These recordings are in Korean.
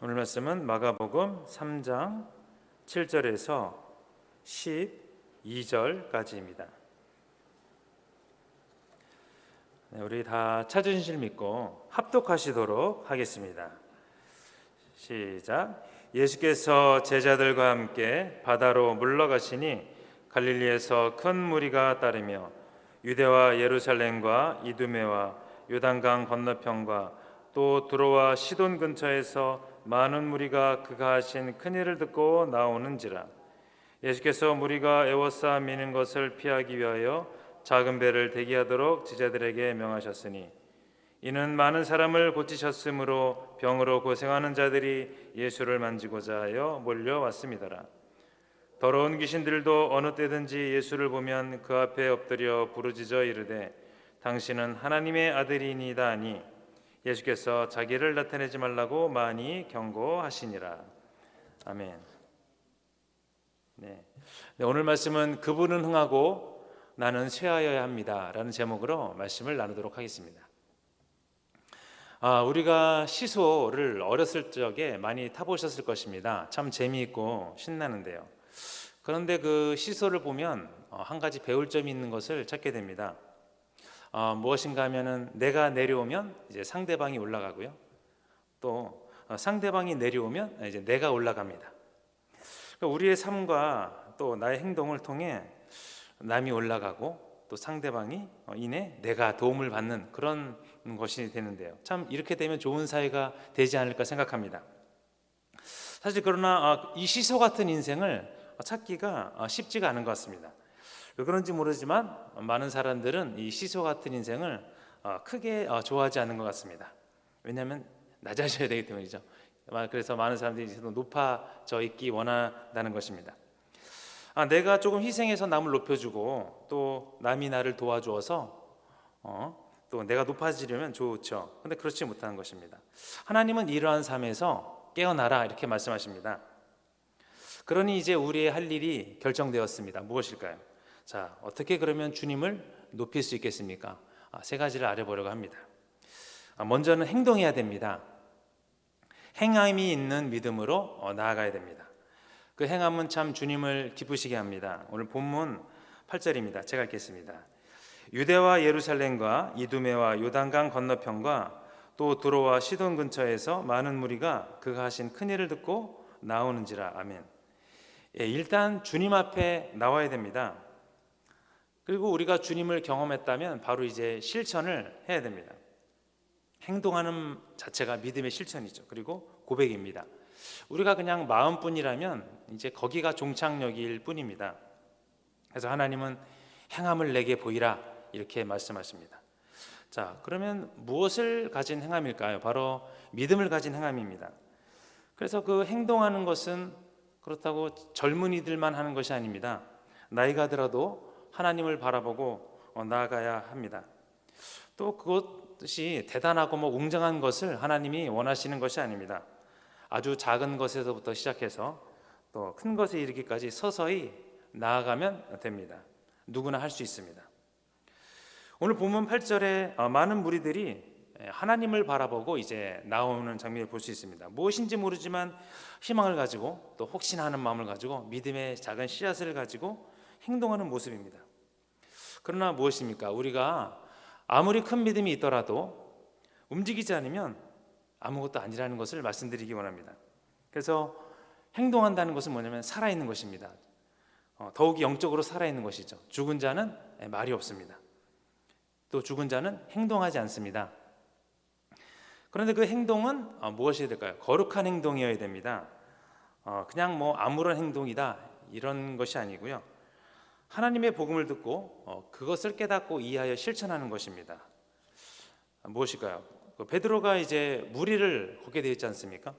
오늘 말씀은 마가복음 3장 7절에서 12절까지입니다. 네, 우리 다 찾으신 줄 믿고 합독하시도록 하겠습니다. 시작. 예수께서 제자들과 함께 바다로 물러가시니 갈릴리에서 큰 무리가 따르며 유대와 예루살렘과 이두메와 요단강 건너편과 또 두로와 시돈 근처에서 많은 무리가 그가 하신 큰 일을 듣고 나오는지라. 예수께서 무리가 에워싸 미는 것을 피하기 위하여 작은 배를 대기하도록 제자들에게 명하셨으니 이는 많은 사람을 고치셨으므로 병으로 고생하는 자들이 예수를 만지고자 하여 몰려왔습니다라. 더러운 귀신들도 어느 때든지 예수를 보면 그 앞에 엎드려 부르짖어 이르되 당신은 하나님의 아들이니이다 하니 예수께서 자기를 나타내지 말라고 많이 경고하시니라. 아멘. 네. 네, 오늘 말씀은 그분은 흥하고 나는 쇠하여야 합니다라는 제목으로 말씀을 나누도록 하겠습니다. 아, 우리가 시소를 어렸을 적에 많이 타보셨을 것입니다. 참 재미있고 신나는데요. 그런데 그 시소를 보면 어, 한 가지 배울 점이 있는 것을 찾게 됩니다. 어, 무엇인가 하면은 내가 내려오면 이제 상대방이 올라가고요. 또 어, 상대방이 내려오면 이제 내가 올라갑니다. 그러니까 우리의 삶과 또 나의 행동을 통해 남이 올라가고 또 상대방이 어, 인해 내가 도움을 받는 그런 것이 되는데요. 참 이렇게 되면 좋은 사회가 되지 않을까 생각합니다. 사실 그러나 어, 이 시소 같은 인생을 찾기가 어, 쉽지가 않은 것 같습니다. 왜 그런지 모르지만 많은 사람들은 이 시소 같은 인생을 어, 크게 어, 좋아하지 않는 것 같습니다. 왜냐하면 낮아져야 되기 때문이죠. 그래서 많은 사람들이 높아져 있기 원한다는 것입니다. 아, 내가 조금 희생해서 남을 높여주고 또 남이 나를 도와주어서 어, 또 내가 높아지려면 좋죠. 근데 그렇지 못하는 것입니다. 하나님은 이러한 삶에서 깨어나라 이렇게 말씀하십니다. 그러니 이제 우리의 할 일이 결정되었습니다. 무엇일까요? 자, 어떻게 그러면 주님을 높일 수 있겠습니까? 아, 세 가지를 알아보려고 합니다. 아, 먼저는 행동해야 됩니다. 행함이 있는 믿음으로 어, 나아가야 됩니다. 그 행함은 참 주님을 기쁘시게 합니다. 오늘 본문 8절입니다. 제가 읽겠습니다. 유대와 예루살렘과 이두메와 요단강 건너편과 또 두로와 시돈 근처에서 많은 무리가 그가 하신 큰 일을 듣고 나오는지라 아멘. 예, 일단 주님 앞에 나와야 됩니다. 그리고 우리가 주님을 경험했다면 바로 이제 실천을 해야 됩니다. 행동하는 자체가 믿음의 실천이죠. 그리고 고백입니다. 우리가 그냥 마음뿐이라면 이제 거기가 종착역일 뿐입니다. 그래서 하나님은 행함을 내게 보이라 이렇게 말씀하십니다. 자, 그러면 무엇을 가진 행함일까요? 바로 믿음을 가진 행함입니다. 그래서 그 행동하는 것은 그렇다고 젊은이들만 하는 것이 아닙니다. 나이가 들어도 하나님을 바라보고 어, 나아가야 합니다. 또 그것이 대단하고 뭐 웅장한 것을 하나님이 원하시는 것이 아닙니다. 아주 작은 것에서부터 시작해서 또 큰 것에 이르기까지 서서히 나아가면 됩니다. 누구나 할 수 있습니다. 오늘 본문 8절에 어, 많은 무리들이 하나님을 바라보고 이제 나오는 장면을 볼 수 있습니다. 무엇인지 모르지만 희망을 가지고 또 혹시나 하는 마음을 가지고 믿음의 작은 씨앗을 가지고 행동하는 모습입니다. 그러나 무엇입니까? 우리가 아무리 큰 믿음이 있더라도 움직이지 않으면 아무것도 아니라는 것을 말씀드리기 원합니다. 그래서 행동한다는 것은 뭐냐면 살아있는 것입니다. 어, 더욱이 영적으로 살아있는 것이죠. 죽은 자는 예, 말이 없습니다. 또 죽은 자는 행동하지 않습니다. 그런데 그 행동은 어, 무엇이 될까요? 거룩한 행동이어야 됩니다. 어, 그냥 뭐 아무런 행동이다 이런 것이 아니고요. 하나님의 복음을 듣고 어, 그것을 깨닫고 이해하여 실천하는 것입니다. 무엇일까요? 그 베드로가 이제 무리를 걷게 되어 있지 않습니까?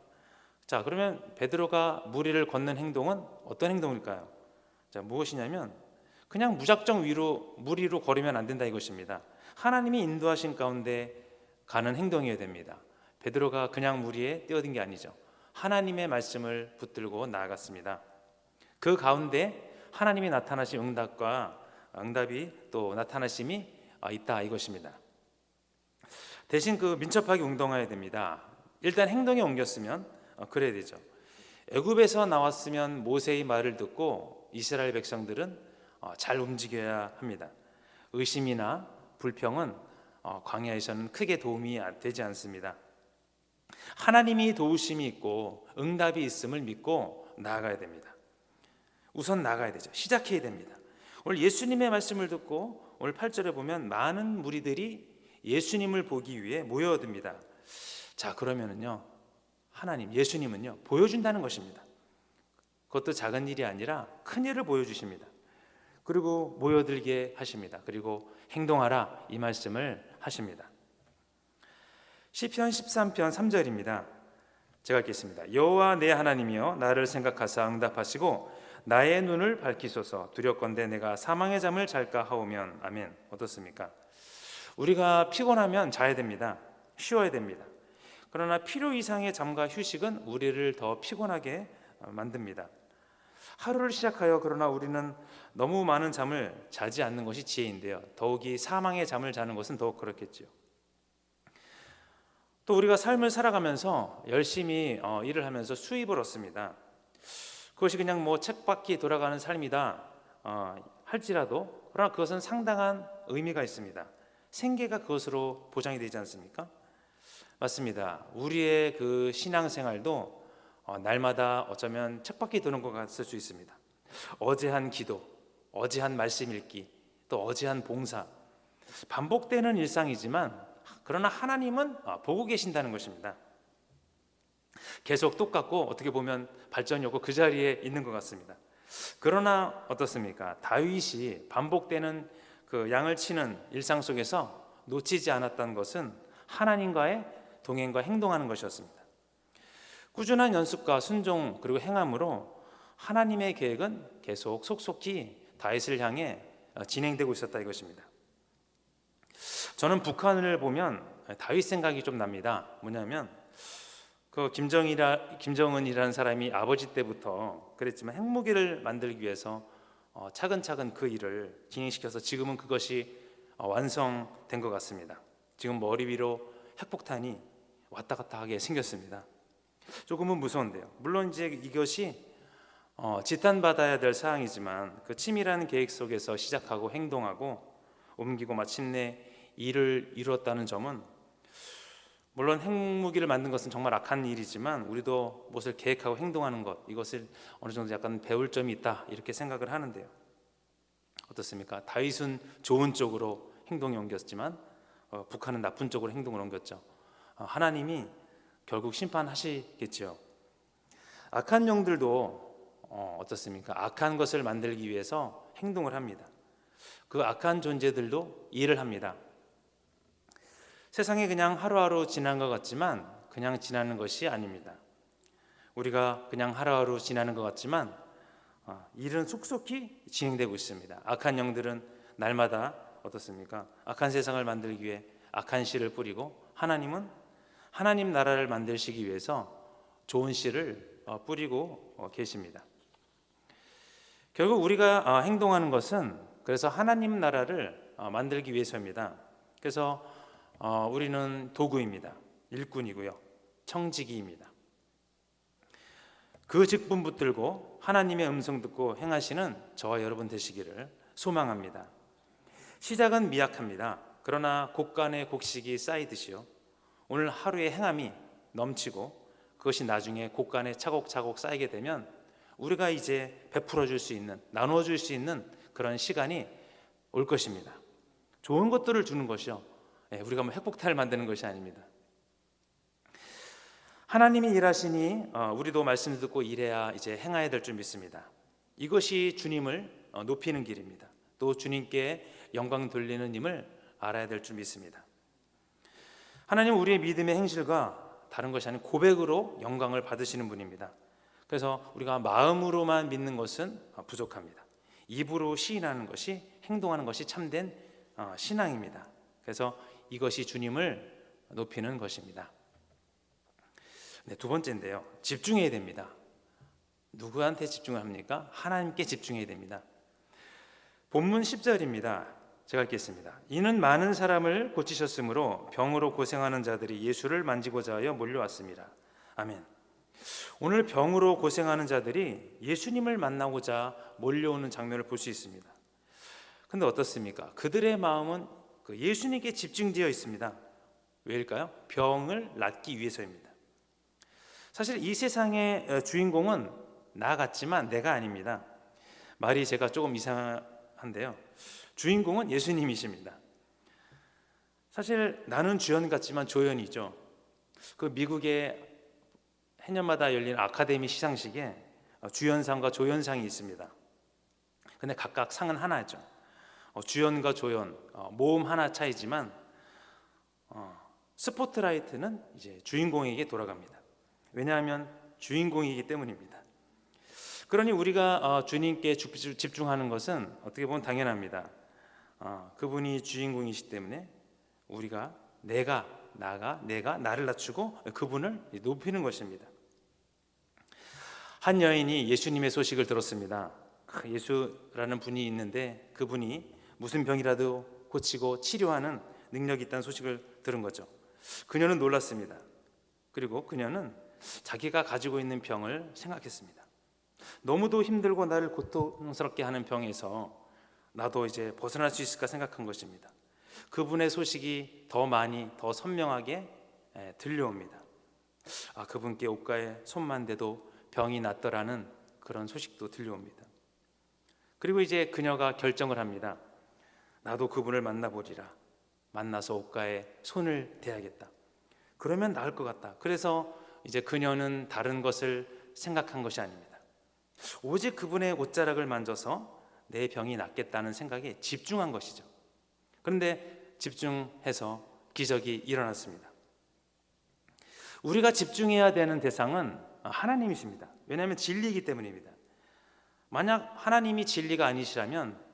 자, 그러면 베드로가 무리를 걷는 행동은 어떤 행동일까요? 자, 무엇이냐면 그냥 무작정 위로 무리로 걸으면 안 된다 이것입니다. 하나님이 인도하신 가운데 가는 행동이어야 됩니다. 베드로가 그냥 무리에 뛰어든 게 아니죠. 하나님의 말씀을 붙들고 나아갔습니다. 그 가운데 하나님이 나타나신 응답과 응답이 또 나타나심이 있다 이것입니다. 대신 그 민첩하게 운동해야 됩니다. 일단 행동에 옮겼으면 어, 그래야 되죠. 애굽에서 나왔으면 모세의 말을 듣고 이스라엘 백성들은 어, 잘 움직여야 합니다. 의심이나 불평은 어, 광야에서는 크게 도움이 안- 되지 않습니다. 하나님이 도우심이 있고 응답이 있음을 믿고 나아가야 됩니다. 우선 나가야 되죠. 시작해야 됩니다. 오늘 예수님의 말씀을 듣고 오늘 8절에 보면 많은 무리들이 예수님을 보기 위해 모여듭니다. 자, 그러면은요. 하나님, 예수님은요. 보여준다는 것입니다. 그것도 작은 일이 아니라 큰 일을 보여주십니다. 그리고 모여들게 하십니다. 그리고 행동하라 이 말씀을 하십니다. 시편 13편 3절입니다. 제가 읽겠습니다. 여호와 내 하나님이여 나를 생각하사 응답하시고 나의 눈을 밝히소서 두렵건대 내가 사망의 잠을 잘까 하오면 아멘. 어떻습니까? 우리가 피곤하면 자야 됩니다. 쉬어야 됩니다. 그러나 필요 이상의 잠과 휴식은 우리를 더 피곤하게 어, 만듭니다. 하루를 시작하여 그러나 우리는 너무 많은 잠을 자지 않는 것이 지혜인데요. 더욱이 사망의 잠을 자는 것은 더욱 그렇겠지요. 또 우리가 삶을 살아가면서 열심히 어, 일을 하면서 수입을 얻습니다. 그것이 그냥 뭐 책밖에 돌아가는 삶이다 어, 할지라도 그러나 그것은 상당한 의미가 있습니다. 생계가 그것으로 보장이 되지 않습니까? 맞습니다. 우리의 그 신앙생활도 어, 날마다 어쩌면 책밖에 도는 것 같을 수 있습니다. 어제 한 기도, 어제 한 말씀 읽기, 또 어제 한 봉사 반복되는 일상이지만 그러나 하나님은 어, 보고 계신다는 것입니다. 계속 똑같고 어떻게 보면 발전이 없고 그 자리에 있는 것 같습니다. 그러나 어떻습니까? 다윗이 반복되는 그 양을 치는 일상 속에서 놓치지 않았던 것은 하나님과의 동행과 행동하는 것이었습니다. 꾸준한 연습과 순종 그리고 행함으로 하나님의 계획은 계속 속속히 다윗을 향해 어, 진행되고 있었다 이것입니다. 저는 북한을 보면 다윗 생각이 좀 납니다. 뭐냐면 그 김정이라 김정은이라는 사람이 아버지 때부터 그랬지만 핵무기를 만들기 위해서 어, 차근차근 그 일을 진행시켜서 지금은 그것이 어, 완성된 것 같습니다. 지금 머리 위로 핵폭탄이 왔다 갔다 하게 생겼습니다. 조금은 무서운데요. 물론 이제 이것이 어, 지탄받아야 될 사항이지만 그 치밀한 계획 속에서 시작하고 행동하고 옮기고 마침내 일을 이루었다는 점은 물론 핵무기를 만든 것은 정말 악한 일이지만 우리도 무엇을 계획하고 행동하는 것 이것을 어느 정도 약간 배울 점이 있다 이렇게 생각을 하는데요. 어떻습니까? 다윗은 좋은 쪽으로 행동이 옮겼지만 어, 북한은 나쁜 쪽으로 행동을 옮겼죠. 어, 하나님이 결국 심판하시겠지요. 악한 영들도 어, 어떻습니까? 악한 것을 만들기 위해서 행동을 합니다. 그 악한 존재들도 일을 합니다. 세상에 그냥 하루하루 지난 것 같지만 그냥 지나는 것이 아닙니다. 우리가 그냥 하루하루 지나는 것 같지만 어, 일은 속속히 진행되고 있습니다. 악한 영들은 날마다 어떻습니까? 악한 세상을 만들기 위해 악한 씨를 뿌리고 하나님은 하나님 나라를 만들시기 위해서 좋은 씨를 어, 뿌리고 어, 계십니다. 결국 우리가 어, 행동하는 것은 그래서 하나님 나라를 어, 만들기 위해서입니다. 그래서 어, 우리는 도구입니다. 일꾼이고요. 청지기입니다. 그 직분 붙들고 하나님의 음성 듣고 행하시는 저와 여러분 되시기를 소망합니다. 시작은 미약합니다. 그러나 곡간의 곡식이 쌓이듯이요. 오늘 하루의 행함이 넘치고 그것이 나중에 곡간에 차곡차곡 쌓이게 되면 우리가 이제 베풀어 줄 수 있는 나누어 줄 수 있는 그런 시간이 올 것입니다. 좋은 것들을 주는 것이요. 예, 우리가 뭐 핵폭탄을 만드는 것이 아닙니다. 하나님이 일하시니 어, 우리도 말씀 듣고 일해야 이제 행해야 될 줄 믿습니다. 이것이 주님을 어, 높이는 길입니다. 또 주님께 영광 돌리는 힘을 알아야 될 줄 믿습니다. 하나님 우리의 믿음의 행실과 다른 것이 아닌 고백으로 영광을 받으시는 분입니다. 그래서 우리가 마음으로만 믿는 것은 어, 부족합니다. 입으로 시인하는 것이 행동하는 것이 참된 어, 신앙입니다. 그래서 이것이 주님을 높이는 것입니다. 네, 두 번째인데요. 집중해야 됩니다. 누구한테 집중을 합니까? 하나님께 집중해야 됩니다. 본문 10절입니다. 제가 읽겠습니다. 이는 많은 사람을 고치셨으므로 병으로 고생하는 자들이 예수를 만지고자 하여 몰려왔습니다. 아멘. 오늘 병으로 고생하는 자들이 예수님을 만나고자 몰려오는 장면을 볼 수 있습니다. 근데 어떻습니까? 그들의 마음은 그 예수님께 집중되어 있습니다. 왜일까요? 병을 낫기 위해서입니다. 사실 이 세상의 어, 주인공은 나 같지만 내가 아닙니다. 말이 제가 조금 이상한데요. 주인공은 예수님이십니다. 사실 나는 주연 같지만 조연이죠. 그 미국의 해년마다 열리는 아카데미 시상식에 어, 주연상과 조연상이 있습니다. 근데 각각 상은 하나죠. 어, 주연과 조연 어, 모음 하나 차이지만 어, 스포트라이트는 이제 주인공에게 돌아갑니다. 왜냐하면 주인공이기 때문입니다. 그러니 우리가 어, 주님께 주- 집중하는 것은 어떻게 보면 당연합니다. 어, 그분이 주인공이시기 때문에 우리가 내가 나가 내가 나를 낮추고 그분을 높이는 것입니다. 한 여인이 예수님의 소식을 들었습니다. 그 예수라는 분이 있는데 그분이 무슨 병이라도 고치고 치료하는 능력이 있다는 소식을 들은 거죠. 그녀는 놀랐습니다. 그리고 그녀는 자기가 가지고 있는 병을 생각했습니다. 너무도 힘들고 나를 고통스럽게 하는 병에서 나도 이제 벗어날 수 있을까 생각한 것입니다. 그분의 소식이 더 많이 더 선명하게 에, 들려옵니다. 아 그분께 옷가에 손만 대도 병이 낫더라는 그런 소식도 들려옵니다. 그리고 이제 그녀가 결정을 합니다. 나도 그분을 만나보리라. 만나서 옷가에 손을 대야겠다. 그러면 나을 것 같다. 그래서 이제 그녀는 다른 것을 생각한 것이 아닙니다. 오직 그분의 옷자락을 만져서 내 병이 낫겠다는 생각에 집중한 것이죠. 그런데 집중해서 기적이 일어났습니다. 우리가 집중해야 되는 대상은 하나님이십니다. 왜냐하면 진리이기 때문입니다. 만약 하나님이 진리가 아니시라면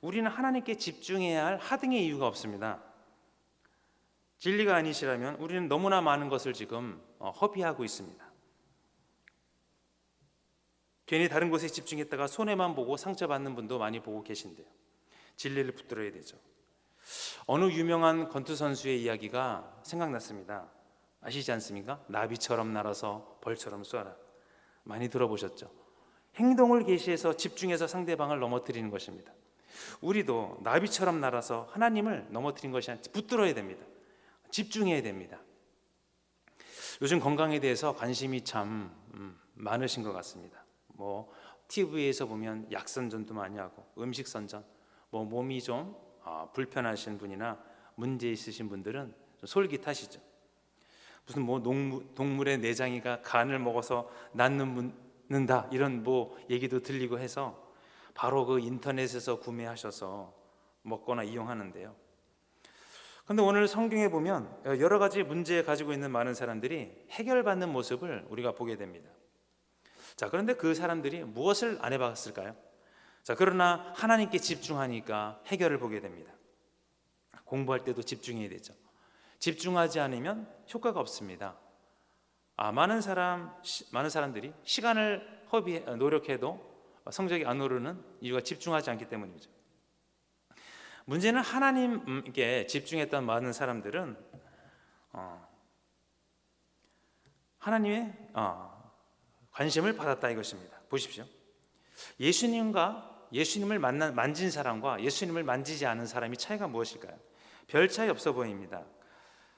우리는 하나님께 집중해야 할 하등의 이유가 없습니다. 진리가 아니시라면 우리는 너무나 많은 것을 지금 어, 허비하고 있습니다. 괜히 다른 곳에 집중했다가 손해만 보고 상처받는 분도 많이 보고 계신데요. 진리를 붙들어야 되죠. 어느 유명한 권투 선수의 이야기가 생각났습니다. 아시지 않습니까? 나비처럼 날아서 벌처럼 쏘아라. 많이 들어보셨죠? 행동을 계시해서 집중해서 상대방을 넘어뜨리는 것입니다. 우리도 나비처럼 날아서 하나님을 넘어뜨린 것이 아니라 붙들어야 됩니다. 집중해야 됩니다. 요즘 건강에 대해서 관심이 참 음, 많으신 것 같습니다. 뭐 TV에서 보면 약 선전도 많이 하고 음식 선전, 뭐 몸이 좀 아, 불편하신 분이나 문제 있으신 분들은 좀 솔깃하시죠. 무슨 뭐 농무, 동물의 내장이가 간을 먹어서 낫는다 이런 뭐 얘기도 들리고 해서 바로 그 인터넷에서 구매하셔서 먹거나 이용하는데요. 그런데 오늘 성경에 보면 여러 가지 문제 가지고 있는 많은 사람들이 해결받는 모습을 우리가 보게 됩니다. 자, 그런데 그 사람들이 무엇을 안 해봤을까요? 자, 그러나 하나님께 집중하니까 해결을 보게 됩니다. 공부할 때도 집중해야 되죠. 집중하지 않으면 효과가 없습니다. 아, 많은 사람 시, 많은 사람들이 시간을 허비 노력해도 성적이 안 오르는 이유가 집중하지 않기 때문이죠. 문제는 하나님께 집중했던 많은 사람들은 어, 하나님의 어, 관심을 받았다 이것입니다. 보십시오. 예수님과 예수님을 만난 만진 사람과 예수님을 만지지 않은 사람이 차이가 무엇일까요? 별 차이 없어 보입니다.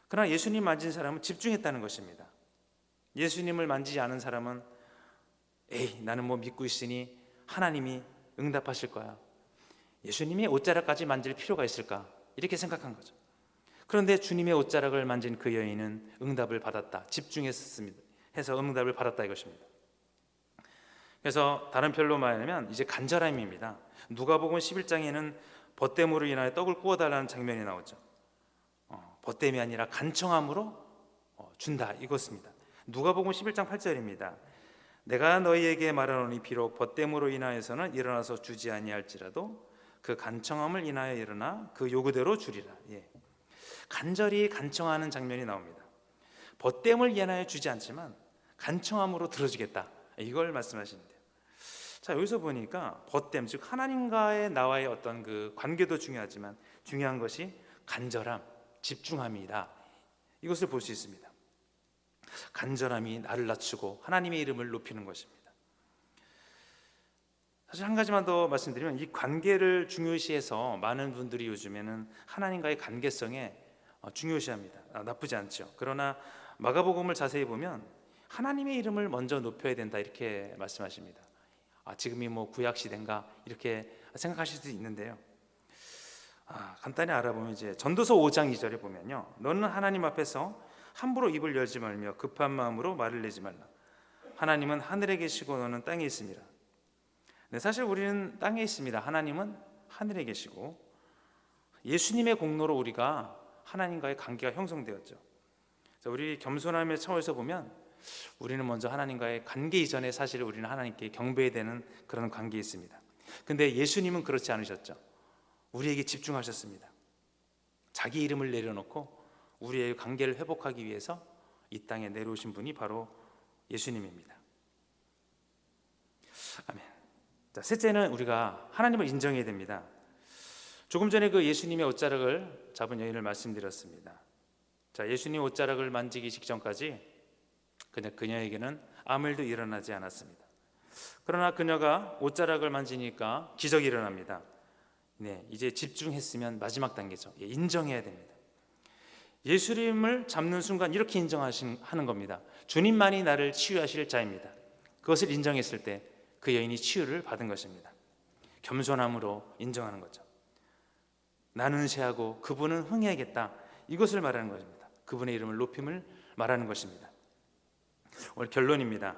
그러나 예수님 만진 사람은 집중했다는 것입니다. 예수님을 만지지 않은 사람은 에이 나는 뭐 믿고 있으니 하나님이 응답하실 거야. 예수님이 옷자락까지 만질 필요가 있을까? 이렇게 생각한 거죠. 그런데 주님의 옷자락을 만진 그 여인은 응답을 받았다. 집중했습니다. 해서 응답을 받았다 이것입니다. 그래서 다른 표현로 말하면 이제 간절함입니다. 누가복음 11장에는 벗됨으로 인하여 떡을 구워 달라는 장면이 나오죠. 어, 벗됨이 아니라 간청함으로 어, 준다 이것입니다. 누가복음 11장 8절입니다. 내가 너희에게 말하노니 비록 벗됨으로 인하여서는 일어나서 주지 아니할지라도 그 간청함을 인하여 일어나 그 요구대로 주리라. 예. 간절히 간청하는 장면이 나옵니다. 벗됨을 인하여 주지 않지만 간청함으로 들어주겠다. 이걸 말씀하시는데요. 자 여기서 보니까 벗됨 즉 하나님과의 나와의 어떤 그 관계도 중요하지만 중요한 것이 간절함, 집중함이다. 이것을 볼 수 있습니다. 간절함이 나를 낮추고 하나님의 이름을 높이는 것입니다. 사실 한 가지만 더 말씀드리면 이 관계를 중요시해서 많은 분들이 요즘에는 하나님과의 관계성에 어, 중요시합니다. 아, 나쁘지 않죠. 그러나 마가복음을 자세히 보면 하나님의 이름을 먼저 높여야 된다 이렇게 말씀하십니다. 아, 지금이 뭐 구약 시대인가 이렇게 생각하실 수도 있는데요. 아, 간단히 알아보면 이제 전도서 5장 2절에 보면요. 너는 하나님 앞에서 함부로 입을 열지 말며 급한 마음으로 말을 내지 말라. 하나님은 하늘에 계시고 너는 땅에 있습니다. 네, 사실 우리는 땅에 있습니다. 하나님은 하늘에 계시고 예수님의 공로로 우리가 하나님과의 관계가 형성되었죠. 자, 우리 겸손함의 차원에서 보면 우리는 먼저 하나님과의 관계 이전에 사실 우리는 하나님께 경배해야 되는 그런 관계에 있습니다. 근데 예수님은 그렇지 않으셨죠. 우리에게 집중하셨습니다. 자기 이름을 내려놓고 우리의 관계를 회복하기 위해서 이 땅에 내려오신 분이 바로 예수님입니다. 아멘. 자, 셋째는 우리가 하나님을 인정해야 됩니다. 조금 전에 그 예수님의 옷자락을 잡은 여인을 말씀드렸습니다. 자, 예수님 옷자락을 만지기 직전까지 그녀 그녀에게는 아무 일도 일어나지 않았습니다. 그러나 그녀가 옷자락을 만지니까 기적이 일어납니다. 네, 이제 집중했으면 마지막 단계죠. 예, 인정해야 됩니다. 예수님을 잡는 순간 이렇게 인정하는 겁니다. 주님만이 나를 치유하실 자입니다. 그것을 인정했을 때 그 여인이 치유를 받은 것입니다. 겸손함으로 인정하는 거죠. 나는 세하고 그분은 흥해야겠다. 이것을 말하는 것입니다. 그분의 이름을 높임을 말하는 것입니다. 오늘 결론입니다.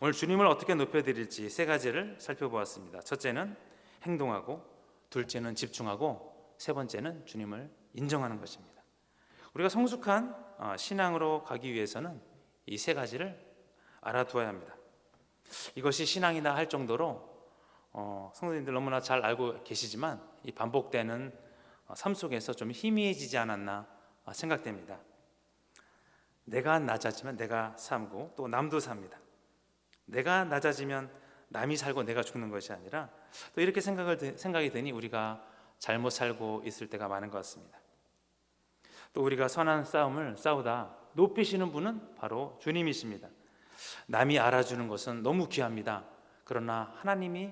오늘 주님을 어떻게 높여드릴지 세 가지를 살펴보았습니다. 첫째는 행동하고, 둘째는 집중하고, 세 번째는 주님을 인정하는 것입니다. 우리가 성숙한 어, 신앙으로 가기 위해서는 이 세 가지를 알아두어야 합니다. 이것이 신앙이다 할 정도로 어, 성도님들 너무나 잘 알고 계시지만 이 반복되는 어, 삶 속에서 좀 희미해지지 않았나 어, 생각됩니다. 내가 낮아지면 내가 살고 또 남도 삽니다. 내가 낮아지면 남이 살고 내가 죽는 것이 아니라 또 이렇게 생각을 생각이 드니 우리가 잘못 살고 있을 때가 많은 것 같습니다. 또 우리가 선한 싸움을 싸우다 높이시는 분은 바로 주님이십니다. 남이 알아주는 것은 너무 귀합니다. 그러나 하나님이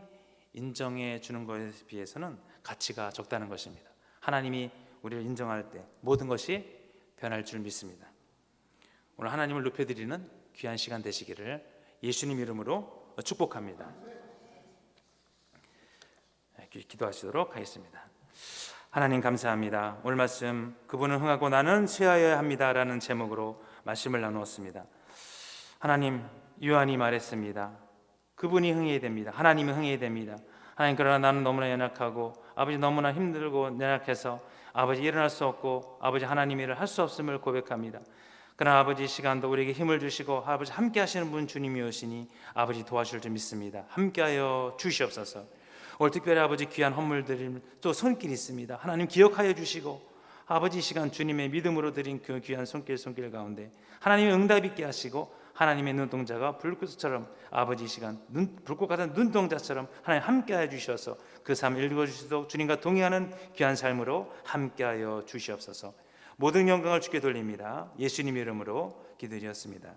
인정해 주는 것에 비해서는 가치가 적다는 것입니다. 하나님이 우리를 인정할 때 모든 것이 변할 줄 믿습니다. 오늘 하나님을 높여드리는 귀한 시간 되시기를 예수님 이름으로 축복합니다. 네, 기도하시도록 하겠습니다. 하나님 감사합니다. 오늘 말씀 그분은 흥하고 나는 쇠하여야 합니다라는 제목으로 말씀을 나누었습니다. 하나님 요한이 말했습니다. 그분이 흥해야 됩니다. 하나님이 흥해야 됩니다. 하나님 그러나 나는 너무나 연약하고 아버지 너무나 힘들고 연약해서 아버지 일어날 수 없고 아버지 하나님 일을 할 수 없음을 고백합니다. 그러나 아버지 시간도 우리에게 힘을 주시고 아버지 함께 하시는 분 주님이오시니 아버지 도와줄 줄 믿습니다. 함께하여 주시옵소서. 오늘 특별히 아버지 귀한 헌물 드림 또 손길 있습니다. 하나님 기억하여 주시고 아버지 시간 주님의 믿음으로 드린 그 귀한 손길 손길 가운데 하나님의 응답 있게 하시고 하나님의 눈동자가 불꽃처럼 아버지 시간 눈, 불꽃 같은 눈동자처럼 하나님 함께하여 주셔서 그 삶을 읽어 주시도록 주님과 동의하는 귀한 삶으로 함께하여 주시옵소서. 모든 영광을 주께 돌립니다. 예수님 이름으로 기도드렸습니다.